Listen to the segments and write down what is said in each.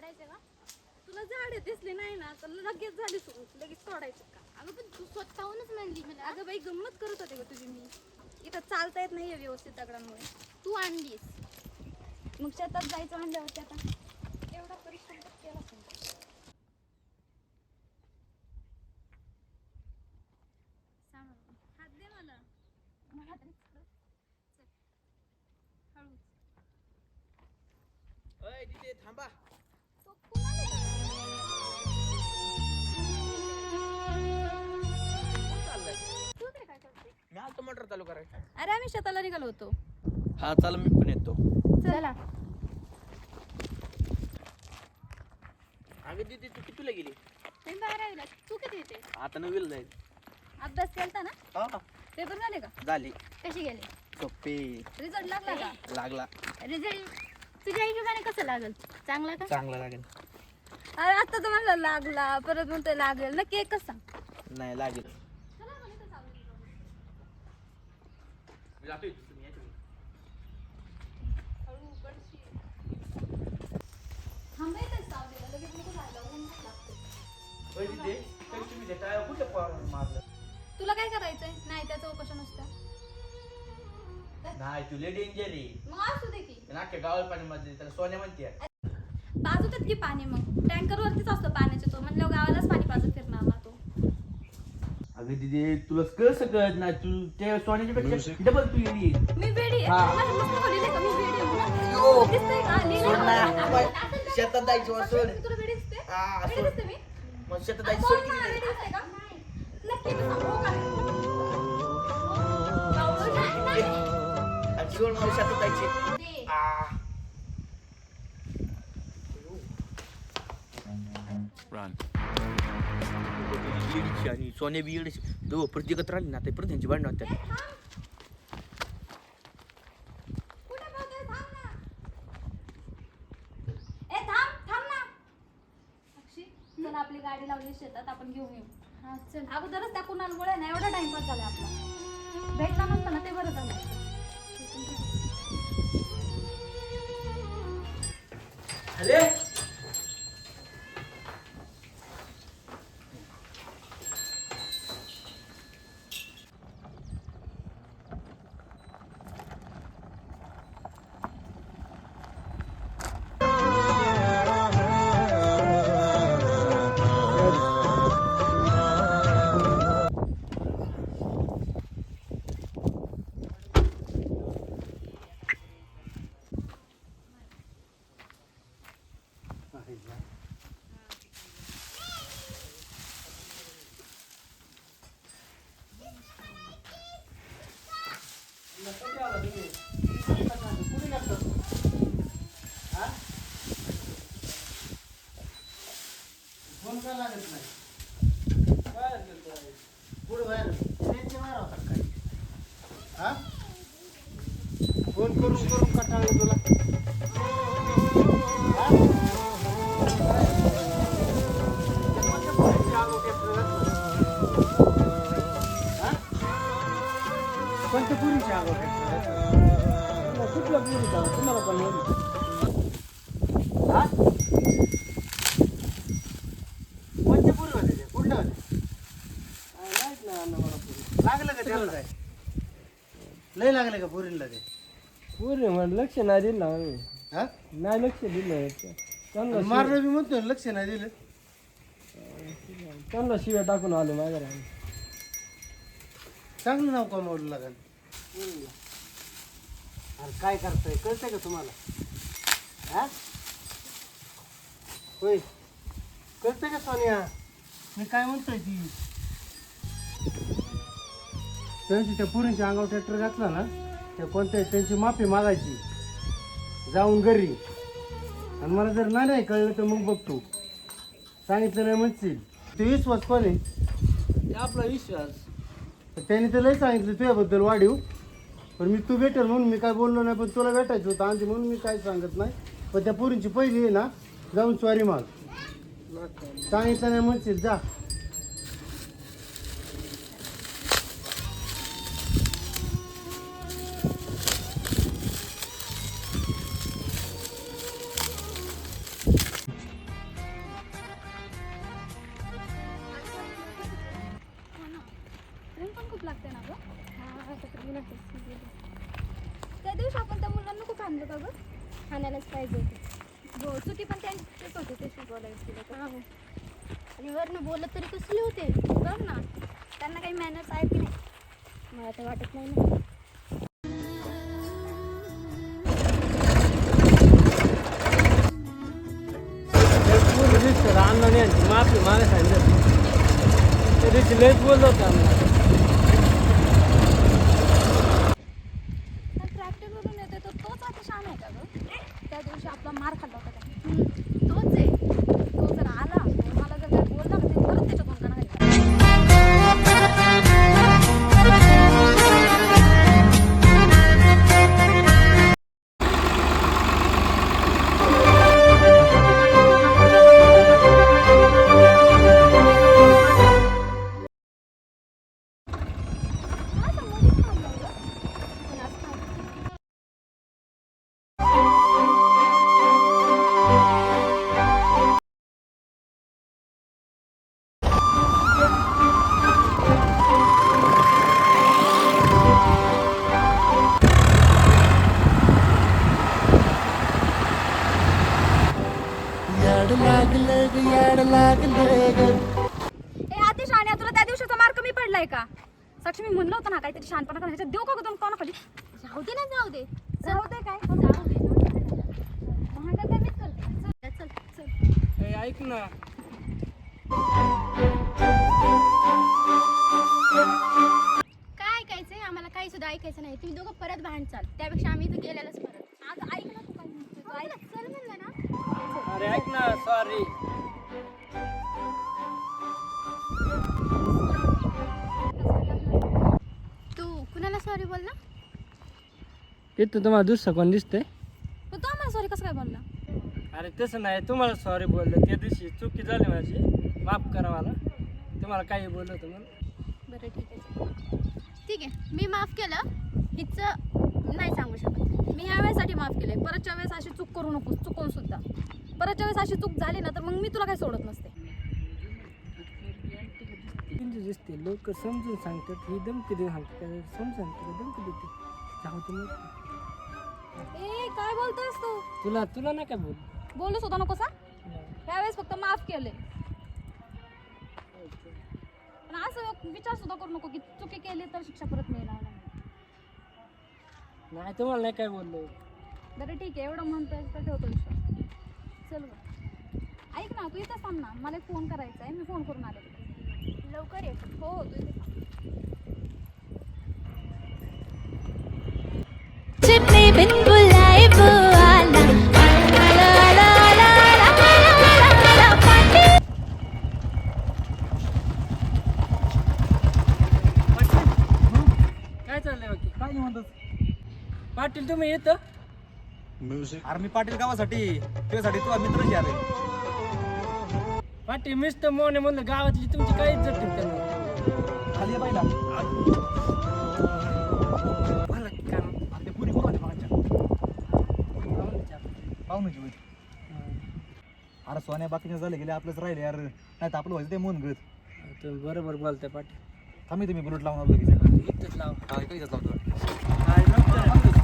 तोडायचे का? तुला झाडे दिसले नाही ना तर लगेच झाली सुरू. लगेच तोडायचे का? अगं पण तू स्वतःहूनच म्हणली मला. अगं बाई गंमत करत होते का तुझी मी. इथं चालता येत नाही व्यवस्थित दगडांमुळे. तू आणलीस. मग शेतात जायचं म्हणजे आता एवढा परिश्रम केला हात दे मला. मला थांबा. मी आलतो मोटर चालू करायला अरे आम्ही शेताला निघालो होतो. हा चला मी पण येतो. चला. अगं दीदी तू कितीला गेली? बाहेर आला तू किती येते? आता नवीला जाईल. अभ्यास केलता ना? हा. पेपर झाले का? झाली. कशी गेले? सोपे. रिझल्ट लागला का? लागला. रिझल्ट तुझ्या हिशोबाने कसं लागल? चांगला का? चांगला लागेल. अरे आता तर म्हणलं लागला परत म्हणतो लागेल. नक्की एकच सांग. नाही लागेल. तुला काय करायचंय? नाही त्या चौकशा नुसत्या. नाही तुले डेंजर आहे. मग असू दे की. नाट्य गावाला पाणी मध्ये त्याला सोन्या म्हणते. पाजवतात की पाणी मग? टँकर वरतीच असतो पाण्याचे तो. म्हणल्यावर गावालाच पाणी पाजत फिरणार अगं दिदी तुला कसं कळत नाही तू त्या सोन्याच्या पेक्षा डबल तू येली मी वेडी आहे. हा. माझ्या पुस्तकावर लिहिलंय का मी वेडी आहे म्हणून? यो. दिसतंय का? लिहिलंय सोड का? ना. असं- बाय. शेतात जायचं वा, सोड. तुला वेडी दिसते? हा, वेडी सोड. दिसते मी? मग शेतात जायचं सोड का? नाही, सोड शेतात जायचे येडीची आणि सोन्या बी येडीची दो प्रत्येकात राहिली ना आता परत त्यांची भांडण होत्या ए, थांब. कुठे पळतोय? थांब ना. ए, थांब, थांब ना. अक्षी, चल आपली गाडी लावली शेतात आपण घेऊन येऊ हा चल अगोदरच त्या कुणालमुळे ना एवढा टाइमपास झाला आपला भेटला नसतं ना ते बरं झालं करून करून कटाळले तुला कोणत्या पोरीची आंघोळ ट्रॅक्टर घातलं? हा? कोणत्या पुरीची आंघोळ ट्रॅक्टर घातलं? कुठल्या पुरीचा तुम्हाला पण. हा कोणते पुरी होते ते कुठले होते माहीत नाही अण्णा मला पुरी लागलं का त्याला काय लय लागलं का पुरीला ते पूर्ण म्हण लक्ष नाही दिलं आम्ही. हा? नाही लक्ष दिलं त्यांना मारलं बी म्हणतो ना, लक्ष नाही दिलं. त्यांना शिव्या टाकून आलो माघारी आम्ही. चांगलं नाव कमावलं लागेल. अरे काय करताय? कळतंय का तुम्हाला? हा? होय. कळतंय का सोनिया? मी काय म्हणतोय ती? त्यांची त्या पुरीच्या अंगावर ट्रॅक्टर घातला ना त्या कोणत्या त्यांची माफी मागायची. जाऊन घरी. आणि मला जर नाही नाही कळलं तर मग बघतो. सांगितलं नाही म्हणशील. ते विश्वास कोण आहे. ते आपला विश्वास. त्याने तर लय सांगितलं तुझ्याबद्दल वाढीव. पण मी तू भेटेल म्हणून मी काय बोललो नाही पण तुला भेटायचं होतं आणखी म्हणून मी काय सांगत नाही. पण त्या पोरींची पहिली आहे ना जाऊन स्वारी माग. सांगितलं नाही म्हणशील जा. हो चुकी पण त्यांचेच होते ते शिकवायला गेले तर. आणि वरनं बोलत तरी कसले होते? बघ ना. त्यांना काही मॅनर्स आहे की नाही? मला तर वाटत नाही ना. माफी मागे सांगितलं. बोललो होतो ए आतिश आणि तुला त्या दिवशीचा मार्क कमी पडलाय का? साक्षी मी म्हणलं होतं ना काहीतरी शानपणा करा ह्याच्यात देऊ का गं तुम्ही कोणाखाली जाऊ दे ना जाऊ दे. जाऊ दे काय? जाऊ दे. मीच करते. चल चल चल. ए, ऐक ना. काय ऐकायचंय? आम्हाला काही सुद्धा ऐकायचं नाही. तुम्ही दोघं परत भांड चाल. त्यापेक्षा आम्ही इथं गेलेलंच परत. आता ऐक ना तू काय म्हणते ऐक चल म्हणलं ना. अरे ऐक ना सॉरी इथं तुम्हाला दुसरं कोण दिसतंय? पण तो आम्हाला सॉरी कसं काय बोलला? अरे तसं नाही तुम्हाला सॉरी बोललं. त्या दिवशी चुकी झाली माझी. माफ करा मला. तुम्हाला काही बोललं होतं म्हणून. बरं ठीक आहे. ठीक आहे. मी माफ केलं. हिचं नाही सांगू शकत. मी ह्या वेळेसाठी माफ केले परतच्या वेळेस अशी चूक करू नकोस. चुकवून सुद्धा. परतच्या वेळेस अशी चूक झाली ना तर मग मी तुला काही सोडत नसते. दिसते लोक समजून सांगतात. ही धमकी देऊन सांगतात समजून तुला धमकी देते जाऊ मग. ए काय बोलतोयस तू? तुला तुला नाही काय बोल? बोलूच होता नको सा त्यावेळेस फक्त माफ केले पण असं विचार सुद्धा करू नको की चुकी केली तर शिक्षा परत मिळणार नाही. नाही तुम्हाला नाही काय बोललो. बरं ठीक आहे एवढं म्हणतोय तर ठेवतो विश्वास. चल गं. ऐक ना तू इथं थांब ना. मला एक फोन करायचा आहे मी फोन करून आले लवकर ये. हो हो तू इथे थांब. पाटील तुम्ही येतं अरे मी पाटील गावासाठी. तुझ्यासाठी तू मित्रच यार पाटील मिस्त मोने म्हणलं गावातली तुमची काय इज्जत ठेवते खाली मला की काम अरे ते पुरी कोण अरे सोन्या बाकीच्या झाले गेले आपलंच राहिले यार. नाही तर आपलं व्हायचं ते मन गत. तुम्ही बरोबर बोलताय पाटील. थांबी तुम्ही बुलेट लावून आलो लगेच. लाव. काय काही लावतो. काय नव्हतं अरे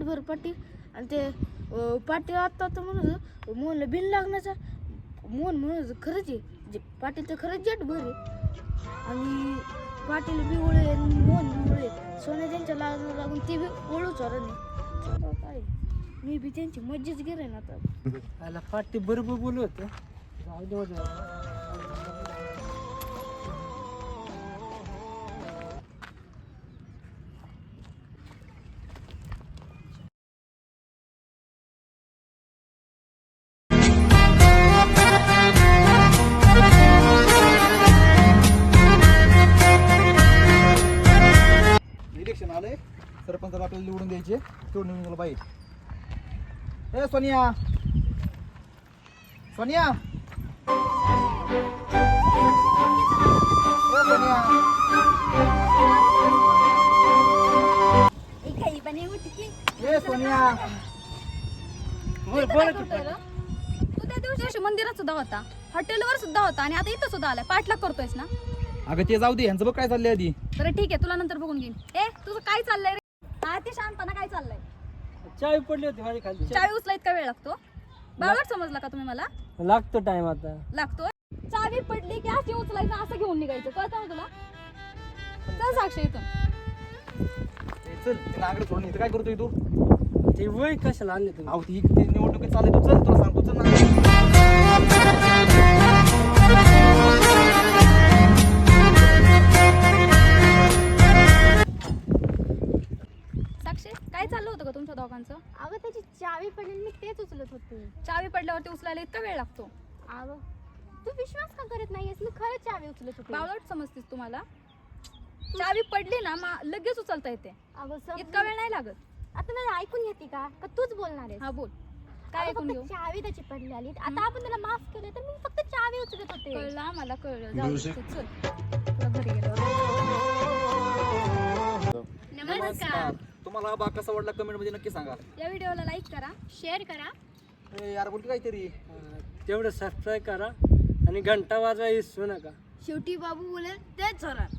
एवढा मोठा पाटील. आणि ते अं, पाटील आत्ता तर म्हणत मोहनला बिन लागण्याचा. मोहन म्हणत खरंच आहे. जे- पाटील तर खरंच झाडभर आहे. आणि पाटील बी ओळे मोहन बी ओळे सोन्या त्यांच्या लागून लागून ते बी ओळू चोराने काय मी बी त्यांची मज्जाच गेले ना आता. पाटी पाटील बरोबर बोलू होतं. उमेदवार आपल्याला निवडून द्यायचे. निवडून गेलं पाहिजे ए सोनिया. सोनिया. ए सोनिया. दिवशी मंदिरात सुद्धा होता. हॉटेलवर सुद्धा होता आणि आता इथं सुद्धा आलाय. पाठलाग करतोयस ना? अगं ते जाऊ दे. यांचं बघ काय चाललंय आधी. बरं ठीक आहे. तुला नंतर बघून घेईन. ए तुझं काय चाललंय ते शांतपणा काय चाललंय? चावी पडली होती माझी खाली. चावी उचला इतका वेळ लागतो? बावळट समजला का तुम्ही मला? लागतो टाइम आता. लागतोय? चावी पडली की अशी उचलायचं असं घेऊन निघायचं. कळतं ना तुला? चल साक्ष इथून. चल ते नागडे सोडून इथं काय करतोय तू? ते वय कशाला आणले तुम्ही? अहो ती ती निवडणुकीत चालली तू चल तुला सांगतो चल ना दोघांचं अगं त्याची चावी पडली मी तेच उचलत होते. चावी पडल्यावरती उचलायला इतका वेळ लागतो. अगं तू विश्वास का करत नाहीयेस? मी खरंच चावी उचलत होते. बावळट समजतीस तुम्हाला? चावी पडली ना मा लगेच उचलता येते. अगं इतका वेळ नाही लागत. आता मला ऐकून घेते का? का तूच बोलणार आहेस? हा बोल. काय ऐकून घेऊ? चावी त्याची पडली आली आता आपण त्याला माफ केलं तर मी फक्त चावी उचलत होते. कळलं मला कळलं. जाऊ दे, तू चल. तुला घरी गेलो नमस्कार. तुम्हाला बा कसा वाटला कमेंटमध्ये नक्की सांगा. या व्हिडिओला लाईक करा शेअर करा. ए, यार बोल की काहीतरी तेवढं सबस्क्राईब करा आणि घंटा वाजवा विसरू नका. शेवटी बाबू बोलेल तेच होणार.